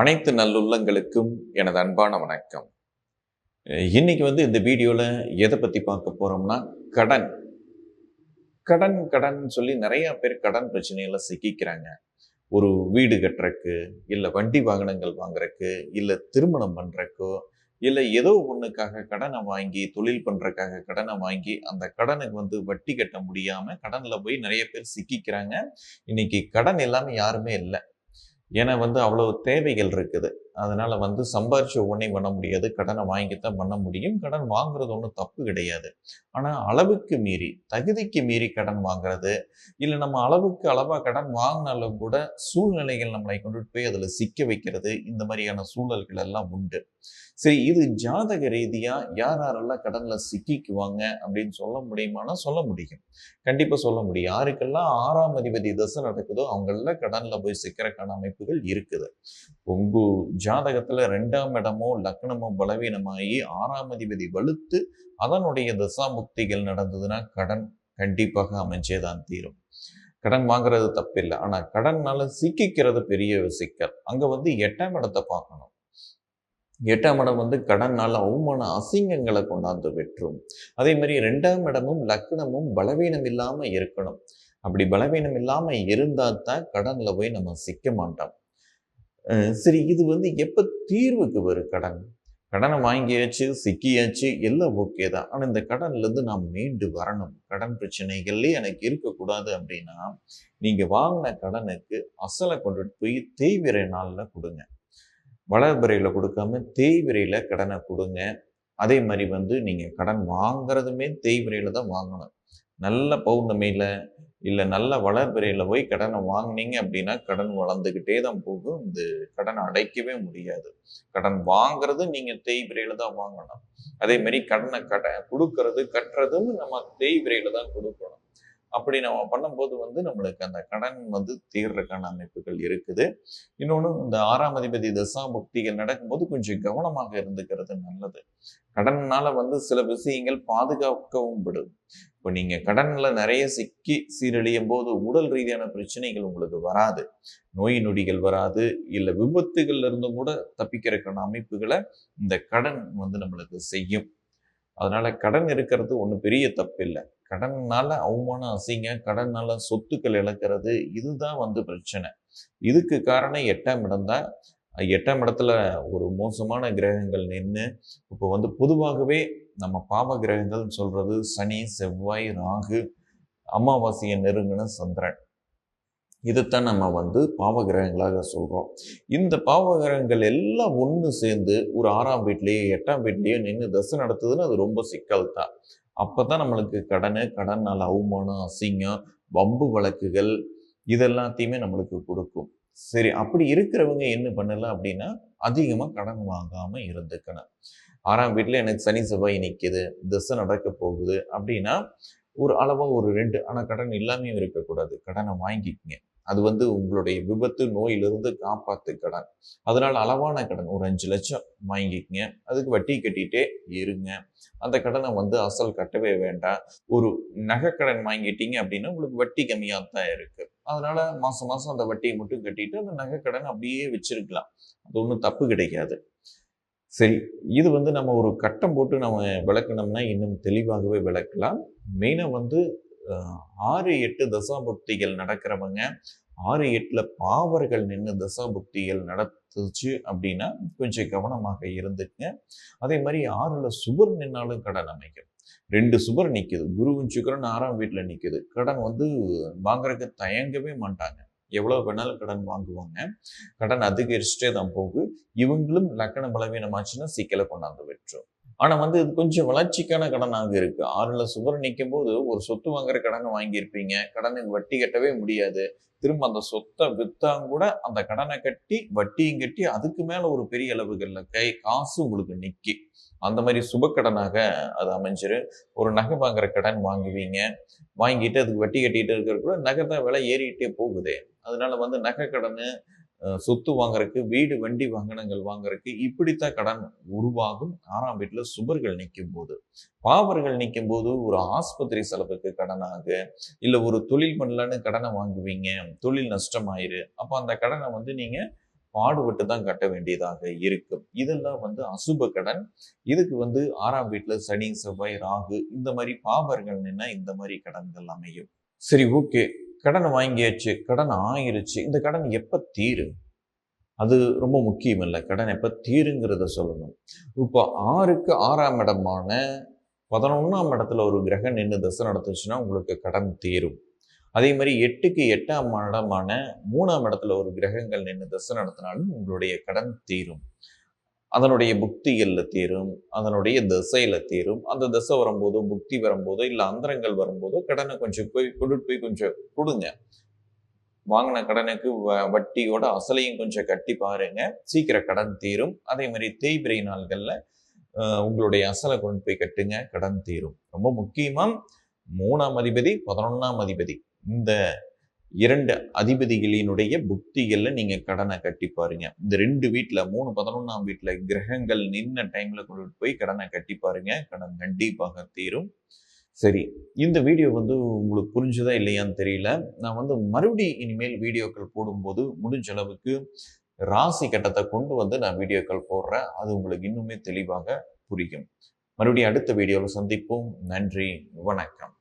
அனைத்து நல்லுள்ளங்களுக்கும் எனது அன்பான வணக்கம். இன்னைக்கு வந்து இந்த வீடியோவில் எதை பற்றி பார்க்க போகிறோம்னா கடன். கடன் கடன் சொல்லி நிறையா பேர் கடன் பிரச்சனையில் சிக்கிக்கிறாங்க. ஒரு வீடு கட்டுறக்கு இல்லை வண்டி வாகனங்கள் வாங்குறக்கு இல்லை திருமணம் பண்ணுறக்கோ இல்லை ஏதோ ஒன்றுக்காக கடனை வாங்கி தொழில் பண்ணுறக்காக கடனை வாங்கி அந்த கடனுக்கு வந்து வட்டி கட்ட முடியாமல் கடனில் போய் நிறைய பேர் சிக்கிக்கிறாங்க. இன்னைக்கு கடன் இல்லாமல் யாருமே இல்லை. ஏன்னா வந்து அவ்வளவு தேவைகள் இருக்குது. அதனால வந்து சம்பாரிச்சு ஒன்றே பண்ண முடியாது கடனை வாங்கித்தான் பண்ண முடியும். கடன் வாங்குறது ஒன்றும் தப்பு கிடையாது. ஆனால் அளவுக்கு மீறி தகுதிக்கு மீறி கடன் வாங்குறது இல்லை நம்ம அளவுக்கு அளவாக கடன் வாங்கினாலும் கூட சூழ்நிலைகள் நம்மளை கொண்டுட்டு போய் அதில் சிக்க வைக்கிறது இந்த மாதிரியான சூழல்கள் எல்லாம் உண்டு. சரி இது ஜாதக ரீதியா யார் யாரெல்லாம் கடன்ல சிக்கிக்குவாங்க அப்படின்னு சொல்ல முடியுமானா சொல்ல முடியும். கண்டிப்பா சொல்ல முடியும். யாருக்கெல்லாம் ஆறாம் அதிபதி தசை நடக்குதோ அவங்கள கடன்ல போய் சிக்கிறக்கான அமைப்புகள் இருக்குது. உங்க ஜாதகத்துல ரெண்டாம் இடமோ லக்னமோ பலவீனமாகி ஆறாம் அதிபதி வலுத்து அதனுடைய தசாமுக்திகள் நடந்ததுன்னா கடன் கண்டிப்பாக அமைஞ்சேதான் தீரும். கடன் வாங்குறது தப்பில்லை. ஆனால் கடன்னால சிக்கிக்கிறது பெரிய சிக்கல் அங்க வந்து எட்டாம் இடத்தை பார்க்கணும். எட்டாம் இடம் வந்து கடனால் அவமான அசிங்கங்களை கொண்டாந்து வெற்றும் அதே மாதிரி ரெண்டாம் இடமும் லக்னமும் பலவீனம் இல்லாமல் இருக்கணும். அப்படி பலவீனம் இல்லாமல் இருந்தால் தான் கடனில் போய் நம்ம சிக்க மாட்டோம். சரி இது வந்து எப்போ தீர்வுக்கு வரும் கடன்? கடனை வாங்கியாச்சு சிக்கியாச்சு எல்லாம் ஓகே தான். ஆனால் இந்த கடன்லேருந்து நாம் மீண்டு வரணும். கடன் பிரச்சனைகள்லேயே எனக்கு இருக்கக்கூடாது அப்படின்னா நீங்கள் வாங்கின கடனுக்கு அசலை கொண்டுட்டு போய் தேய்விரை நாளில் கொடுங்க. வளர்பிறையில் கொடுக்காம தேய்விரையில் கடனை கொடுங்க. அதே மாதிரி வந்து நீங்கள் கடன் வாங்குறதுமே தேய்விரையில் தான் வாங்கணும். நல்ல பௌர்ணமியில் இல்லை நல்ல வளர்பிறையில் போய் கடனை வாங்கினீங்க அப்படின்னா கடன் வளர்ந்துக்கிட்டே தான் போகும். இந்த கடனை அடைக்கவே முடியாது. கடன் வாங்குறது நீங்கள் தேய்பிரையில் தான் வாங்கணும். அதே மாதிரி கடனை கட கொடுக்கறது கட்டுறதும் நம்ம தேய்பிரையில் தான் கொடுக்கணும். அப்படி நம்ம பண்ணும்போது வந்து நம்மளுக்கு அந்த கடன் வந்து தீர்றதுக்கான அமைப்புகள் இருக்குது. இன்னொன்று இந்த ஆறாம் அதிபதி தசா முக்திகள் நடக்கும்போது கொஞ்சம் கவனமாக இருந்துக்கிறது நல்லது. கடன்னால வந்து சில விஷயங்கள் பாதுகாக்கவும் படும். இப்போ நீங்கள் கடனில் நிறைய சிக்கி சீரழியும் போது உடல் ரீதியான பிரச்சனைகள் உங்களுக்கு வராது. நோய் நொடிகள் வராது. இல்லை விபத்துகள்ல இருந்தும் கூட தப்பிக்கிறதுக்கான அமைப்புகளை இந்த கடன் வந்து நம்மளுக்கு செய்யும். அதனால கடன் இருக்கிறது ஒன்றும் பெரிய தப்பு இல்லை கடன்னால அவமானம் அசிங்க கடன்னால சொத்துக்கள் இழக்கிறது இதுதான் வந்து பிரச்சனை. இதுக்கு காரணம் எட்டாம் இடம் தான். எட்டாம் இடத்துல ஒரு மோசமான கிரகங்கள் நின்று இப்போ வந்து பொதுவாகவே நம்ம பாவ கிரகங்கள் சொல்றது சனி செவ்வாய் ராகு அமாவாசையை நெருங்கின சந்திரன். இதைத்தான் நம்ம வந்து பாவ கிரகங்களாக சொல்கிறோம் இந்த பாவ கிரகங்கள் எல்லாம் ஒன்று சேர்ந்து ஒரு ஆறாம் வீட்லேயோ எட்டாம் வீட்லேயோ நின்று தசை நடத்துதுன்னு அது ரொம்ப சிக்கல் தான். அப்போ தான் நம்மளுக்கு கடனு கடனால் அவமானம் அசிங்கம் வம்பு வழக்குகள் இதெல்லாத்தையுமே நம்மளுக்கு கொடுக்கும். சரி அப்படி இருக்கிறவங்க என்ன பண்ணலாம் அப்படின்னா அதிகமாக கடன் வாங்காமல் இருந்துக்கணும். ஆறாம் வீட்டில் எனக்கு சனி செவ்வாய் நிற்கிது திசை நடக்க போகுது அப்படின்னா ஒரு அளவாக ஒரு ரெண்டு ஆனால் கடன் இல்லாமையும் இருக்கக்கூடாது. கடனை வாங்கிக்கங்க. அது வந்து உங்களுடைய விபத்து நோயிலிருந்து காப்பாத்து கடன். அதனால் அளவான கடன் ஒரு அஞ்சு லட்சம் வாங்கிக்கங்க. அதுக்கு வட்டி கட்டிகிட்டே இருங்க. அந்த கடனை வந்து அசல் கட்டவே வேண்டாம். ஒரு நகை கடன் வாங்கிட்டீங்க அப்படின்னா உங்களுக்கு வட்டி கம்மியாக தான் இருக்குது அதனால் மாதம் மாதம் அந்த வட்டியை மட்டும் கட்டிட்டு அந்த நகை கடன் அப்படியே வச்சிருக்கலாம். அது ஒன்றும் தப்பு கிடைக்காது சரி இது வந்து நம்ம ஒரு கட்டம் போட்டு நம்ம விளக்கணும்னா இன்னும் தெளிவாகவே விளக்கலாம். மெயினாக வந்து ஆறு எட்டு தசாபக்திகள் நடக்கிறவங்க ஆறு எட்டில் பாவர்கள் நின்று தசாபக்திகள் நடத்துச்சு அப்படின்னா கொஞ்சம் கவனமாக இருந்துக்குங்க. அதே மாதிரி ஆறில் சுபர் நின்னாலும் கடன் அமைக்கும். ரெண்டு சுபர் நிற்குது குருவும் சுக்கரன் ஆறாம் வீட்டில் நிற்குது கடன் வந்து வாங்குறதுக்கு தயங்கவே மாட்டாங்க. எவ்வளோ வேணாலும் கடன் வாங்குவாங்க. கடன் அதிகரிச்சுட்டே தான் போகுது இவங்களும் லக்கண பலவீனமாச்சுன்னா சிக்கலை கொண்டாந்து விட்டுரும். ஆனால் வந்து இது கொஞ்சம் வளர்ச்சிக்கான கடனாக இருக்கு. ஆறுல சுவர் நிற்கும் போது ஒரு சொத்து வாங்குற கடனை வாங்கியிருப்பீங்க. கடனுக்கு வட்டி கட்டவே முடியாது. திரும்ப அந்த சொத்தை விற்றாங்க கூட அந்த கடனை கட்டி வட்டியும் கட்டி அதுக்கு மேல ஒரு பெரிய அளவுகளில் கை காசு உங்களுக்கு நிக்கி. அந்த மாதிரி சுபக்கடனாக அது அமைஞ்சிரு. ஒரு நகை வாங்குற கடன் வாங்குவீங்க. வாங்கிட்டு அதுக்கு வட்டி கட்டிட்டு இருக்கிற கூட நகை தான் விலை ஏறிக்கிட்டே போகுதே. அதனால வந்து நகை கடன் சொத்து வாங்குறதுக்கு வீடு வண்டி வாகனங்கள் வாங்குறதுக்கு இப்படித்தான் கடன் உருவாகும். ஆறாம் வீட்டில் சுபர்கள் நிற்கும் போது பாவர்கள் நிற்கும் போது ஒரு ஆஸ்பத்திரி செலவுக்கு கடனாக இல்லை ஒரு தொழில் பண்ணலான்னு கடனை வாங்குவீங்க தொழில் நஷ்டமாயிரு. அப்போ அந்த கடனை வந்து நீங்கள் பாடுபட்டு தான் கட்ட வேண்டியதாக இருக்கும் இதெல்லாம் வந்து அசுப கடன். இதுக்கு வந்து ஆறாம் வீட்டில் சனி செவ்வாய் ராகு இந்த மாதிரி பாபர்கள் நின்னா இந்த மாதிரி கடன்கள் அமையும். சரி ஓகே. கடன் வாங்கியாச்சு. கடன் ஆயிருச்சு. இந்த கடன் எப்போ தீரும் அது ரொம்ப முக்கியம் இல்லை கடன் எப்போ தீருங்கிறத சொல்லணும். இப்போ ஆறுக்கு ஆறாம் இடமான பதினொன்றாம் இடத்துல ஒரு கிரகம் நின்று தசை நடத்துச்சுன்னா உங்களுக்கு கடன் தீரும். அதே மாதிரி எட்டுக்கு எட்டாம் இடமான மூணாம் இடத்துல ஒரு கிரகங்கள் நின்று தசை நடத்தினாலும் உங்களுடைய கடன் தீரும். அதனுடைய புக்திகளில் தீரும். அதனுடைய திசையில் தீரும். அந்த திசை வரும்போதோ புக்தி வரும்போதோ இல்லை அந்தரங்கள் வரும்போதோ கடனை கொஞ்சம் போய் கொண்டுட்டு போய் கொஞ்சம் கொடுங்க. வாங்கின கடனுக்கு வ- வட்டியோட அசலையும் கொஞ்சம் கட்டி பாருங்க. சீக்கிரம் கடன் தீரும். அதே மாதிரி தேய்பிரை நாள்களில் உங்களுடைய அசலை கொண்டு போய் கட்டுங்க. கடன் தீரும். ரொம்ப முக்கியமாக மூணாம் அதிபதி பதினொன்னாம் அதிபதி. இந்த இரண்டு அதிபதிகளினுடைய புக்திகளில் நீங்கள் கடனை கட்டி பாருங்க. இந்த ரெண்டு வீட்டில் மூணு பதினொன்றாம் வீட்டில் கிரகங்கள் நின்ன டைமில் கொண்டு போய் கடனை கட்டி பாருங்க. கடன் கண்டிப்பாக தீரும். சரி இந்த வீடியோ வந்து உங்களுக்கு புரிஞ்சுதா இல்லையான்னு தெரியல. நான் வந்து மறுபடி இனிமேல் வீடியோக்கள் போடும்போது முடிஞ்ச அளவுக்கு ராசி கட்டத்தை கொண்டு வந்து நான் வீடியோக்கள் போடுறேன். அது உங்களுக்கு இன்னுமே தெளிவாக புரியும். மறுபடியும் அடுத்த வீடியோவில் சந்திப்போம். நன்றி வணக்கம்.